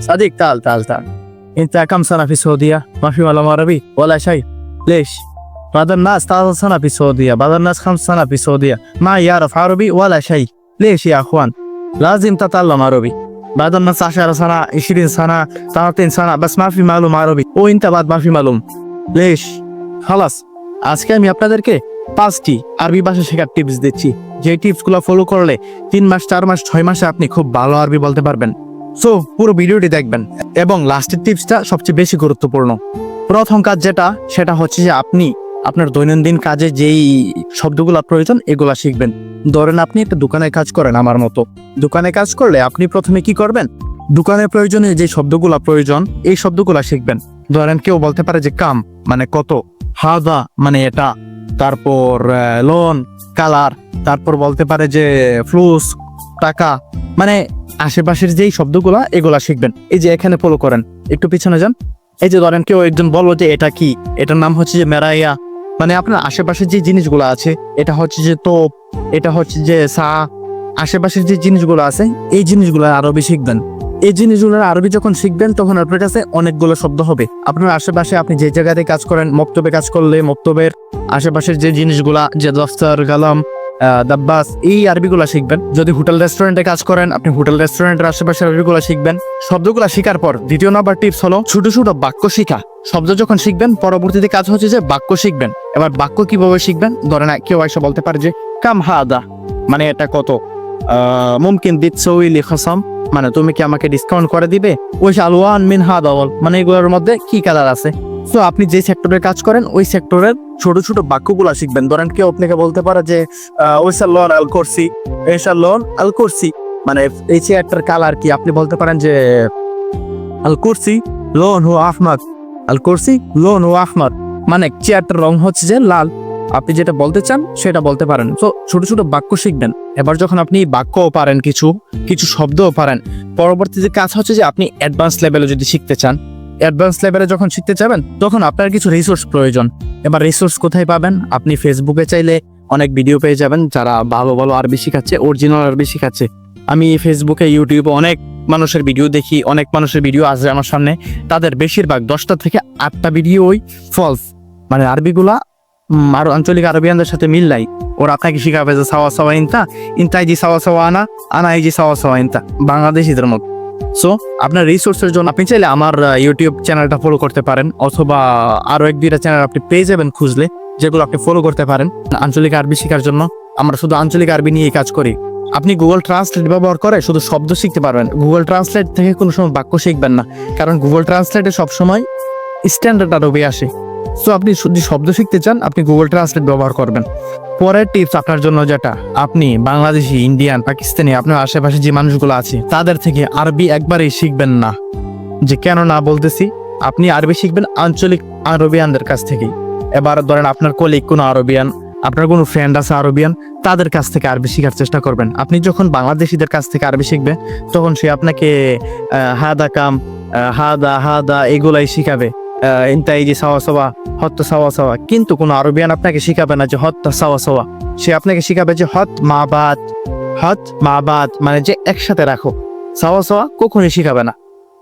صديق تعال تعال تعال انت كم سنه في السعوديه ما في معلم عربي ولا شيء ليش بعض الناس ثلاث سنه في السعوديه بعض الناس خمس سنه في السعوديه ما يعرف عربي ولا شيء ليش يا اخوان لازم تتعلم عربي بعض الناس 10 سنه 20 سنه 30 سنه بس ما في معلوم عربي وانت بعد ما في معلوم ليش خلاص আজকে আমি আপনাদেরকে পাঁচটি আরবি ভাষা শেখার টিপস দিচ্ছি যে টিপসগুলো ফলো করলে তিন মাস চার মাস ছয় মাসে আপনি খুব ভালো আরবি বলতে পারবেন সো পুরো ভিডিওটি দেখবেন। এবং লাস্টের টিপসটা সবচেয়ে বেশি গুরুত্বপূর্ণ। প্রথম কাজ যেটা, সেটা হচ্ছে যে আপনি আপনার দৈনন্দিন কাজে যেই শব্দগুলো প্রয়োজন, এগুলা শিখবেন। ধরেন আপনি একটা দোকানে কাজ করেন আমার মতো। দোকানে কাজ করলে আপনি প্রথমে কি করবেন? দোকানের প্রয়োজনে যে শব্দগুলা প্রয়োজন, এই শব্দগুলা শিখবেন। ধরেন কেউ বলতে পারে যে কাম মানে কত? হাদা মানে এটা। তারপর লোন কালার তারপর বলতে পারে যে ফ্লুস টাকা। মানে আশেপাশের যেই শব্দগুলা এগুলা শিখবেন। এই যে এখানে ফলো করেন একটু পিছনে যান। এই যে ধরেন কেউ একজন বলল যে এটা কি? এটার নাম হচ্ছে যে মেরাইয়া। মানে আপনার আশেপাশের যে জিনিসগুলো আছে এটা হচ্ছে যে তোপ এটা হচ্ছে যে সা আশেপাশের যে জিনিসগুলো আছে এই জিনিসগুলো আরবি শিখবেন। এই জিনিসগুলো আরবি যখন শিখবেন তখন আপনার কাছে অনেকগুলো শব্দ হবে। আপনার আশেপাশে আপনি যে জায়গাতে কাজ করেন মক্তবে কাজ করলে মক্তবের আশেপাশের যে জিনিসগুলা যে দফতর আহ, দাব্বাস এই আরবিগুলা শিখবেন। যদি হোটেল, রেস্টুরেন্টে কাজ করেন, আপনি হোটেল, রেস্টুরেন্টের আশেপাশের আরবিগুলা শিখবেন। শব্দগুলা শেখার পর দ্বিতীয় নাম্বার টিপস হলো ছোট ছোট বাক্য শিখা। শব্দ যখন শিখবেন, পরবর্তীতে কাজ হচ্ছে যে বাক্য শিখবেন। এবার বাক্য কীভাবে শিখবেন? ধরেন কেউ এসে বলতে পারে যে, কাম হাদা মানে এটা কত? মুমকিন দিচ্ছইলি খসাম মানে তুমি কি আমাকে ডিসকাউন্ট করে দিবে? ওই আলওয়ান মিন হাদা মানে এগুলোর মধ্যে কি কালার আছে? তো আপনি যে সেক্টরে কাজ করেন, ওই সেক্টরের ছোট ছোট বাক্যগুলা শিখবেন। ধরেন কেউ আপনাকে বলতে পারে যে ওইসার লোন আল করছি এসার লোন আল করছি মানে এই চেয়ারটার কালার কি, আপনি বলতে পারেন যে, আল কুরসি লোন হো আহমদ। আল কুরসি লোন হো আহমদ। মানে চেয়ারটার রং হচ্ছে যে লাল। আপনি যেটা বলতে চান, সেটা বলতে পারেন। তো ছোট ছোট বাক্য শিখবেন। এবার যখন আপনি বাক্যও পারেন কিছু কিছু শব্দও পারেন, পরবর্তীতে কাজ হচ্ছে যে আপনি অ্যাডভান্স লেভেলে যদি শিখতে চান অ্যাডভান্স লেভেলে যখন শিখতে চাবেন তখন আপনার কিছু রিসোর্স প্রয়োজন। এবার রিসোর্স কোথায় পাবেন? আপনি ফেসবুকে চাইলে অনেক ভিডিও পেয়ে যাবেন যারা ভালো ভালো আরবি শিখাচ্ছে অরিজিনাল আরবি শিখাচ্ছে। আমি ফেসবুকে ইউটিউবে অনেক মানুষের ভিডিও দেখি, অনেক মানুষের ভিডিও আসে আমার সামনে। তাদের বেশিরভাগ দশটা থেকে আটটা ভিডিওই ফলস মানে আরবিগুলা আর আঞ্চলিক আরবিয়ানদের সাথে মিল নাই। ওরা আপনাকে শিখাবে যে সাওয়া সাওয়া, ইনতা। ইনতাই জি সাওয়া সাওয়া, আনা। আনা এই জি সাওয়া সাওয়া, ইনতা। বাংলাদেশিদের মতো। সো আপনার রিসোর্সের জন্য আপনি চাইলে আমার ইউটিউব চ্যানেলটা ফলো করতে পারেন, অথবা আরও এক দুইটা চ্যানেল আপনি পেয়ে যাবেন খুঁজলে, যেগুলো আপনি ফলো করতে পারেন। আঞ্চলিক আরবি শেখার জন্য আমরা শুধু আঞ্চলিক আরবি নিয়ে কাজ করি। আপনি গুগল ট্রান্সলেট ব্যবহার করে শুধু শব্দ শিখতে পারবেন। গুগল ট্রান্সলেট থেকে কোনো সময় বাক্য শিখবেন না, কারণ গুগল ট্রান্সলেটে সবসময় স্ট্যান্ডার্ড আরবি আসে। সো আপনি যদি শব্দ শিখতে চান, আপনি গুগল ট্রান্সলেট ব্যবহার করবেন। পরের টিপস আপনার জন্য যেটা, আপনি বাংলাদেশি ইন্ডিয়ান পাকিস্তানি আপনার আশেপাশে যে মানুষগুলো আছে, তাদের থেকে আরবি একবারেই শিখবেন না। যে কেন না বলতেছি, আপনি আরবি শিখবেন আঞ্চলিক আরবিয়ানদের কাছ থেকেই। এবার ধরেন আপনার কলিগ কোনো আরবিয়ান, আপনার কোনো ফ্রেন্ড আছে আরবিয়ান, তাদের কাছ থেকে আরবি শেখার চেষ্টা করবেন। আপনি যখন বাংলাদেশিদের কাছ থেকে আরবি শিখবে, তখন সে আপনাকে হাদা কাম হাদা হাদা, এগুলাই শিখাবে। যে সাওয়া সাওয়া কিন্তু কোনো আরবিয়ান আপনাকে শিখাবে না যে সাওয়া সে আপনাকে শিখাবে যে হত হত মানে যে একসাথে রাখো। সাওয়া শিখাবে না।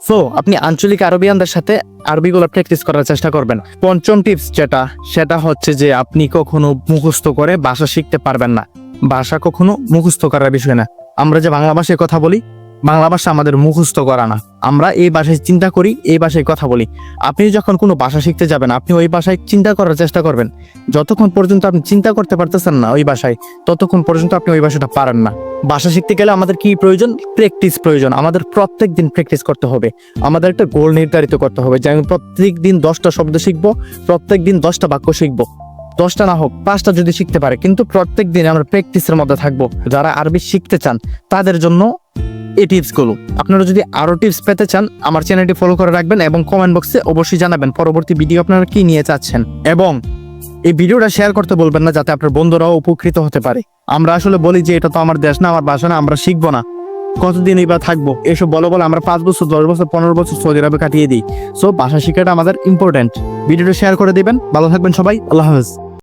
সো আপনি আঞ্চলিক আরবিয়ানদের সাথে আরবিগুলো প্র্যাকটিস করার চেষ্টা করবেন। পঞ্চম টিপস যেটা, সেটা হচ্ছে যে আপনি কখনো মুখস্থ করে ভাষা শিখতে পারবেন না। ভাষা কখনো মুখস্থ করার বিষয় না। আমরা যে বাংলা ভাষায় কথা বলি বাংলা ভাষা আমাদের মুখস্থ করা না। আমরা এই ভাষায় চিন্তা করি, এই ভাষায় কথা বলি। আপনি যখন কোনো ভাষা শিখতে যাবেন, আপনি ওই ভাষায় চিন্তা করার চেষ্টা করবেন। যতক্ষণ পর্যন্ত আপনি চিন্তা করতে পারতেছেন না ওই ভাষায়, ততক্ষণ পর্যন্ত আপনি ওই ভাষাটা পারেন না। ভাষা শিখতে গেলে আমাদের কি প্রয়োজন? প্র্যাকটিস প্রয়োজন। আমাদের প্রত্যেক দিন প্র্যাকটিস করতে হবে। আমাদের একটা গোল নির্ধারিত করতে হবে। যে আমি প্রত্যেক দিন দশটা শব্দ শিখব, প্রত্যেক দিন দশটা বাক্য শিখব। দশটা না হোক, পাঁচটা যদি শিখতে পারে, কিন্তু প্রত্যেক দিন আমরা প্র্যাকটিসের মধ্যে থাকব। যারা আরবি শিখতে চান, তাদের জন্য এই টিপসগুলো। আপনারা যদি আরও টিপস পেতে চান, আমার চ্যানেলটি ফলো করে রাখবেন এবং কমেন্ট বক্সে অবশ্যই জানাবেন পরবর্তী ভিডিও আপনারা কি নিয়ে চাচ্ছেন। এবং এই ভিডিওটা শেয়ার করতে বলবেন না, যাতে আপনার বন্ধুরাও উপকৃত হতে পারে। আমরা আসলে বলি যে, এটা তো আমার দেশ না, আমার বাসা না, আমরা শিখব না। কতদিনই বা থাকব? এসব বলো বলে আমরা পাঁচ বছর, দশ বছর, পনেরো বছর সৌদি আরবে কাটিয়ে দিই। সো ভাষা শিখাটা আমাদের ইম্পর্টেন্ট ভিডিওটা শেয়ার করে দিবেন। ভালো থাকবেন সবাই, আল্লাহ হাফেজ।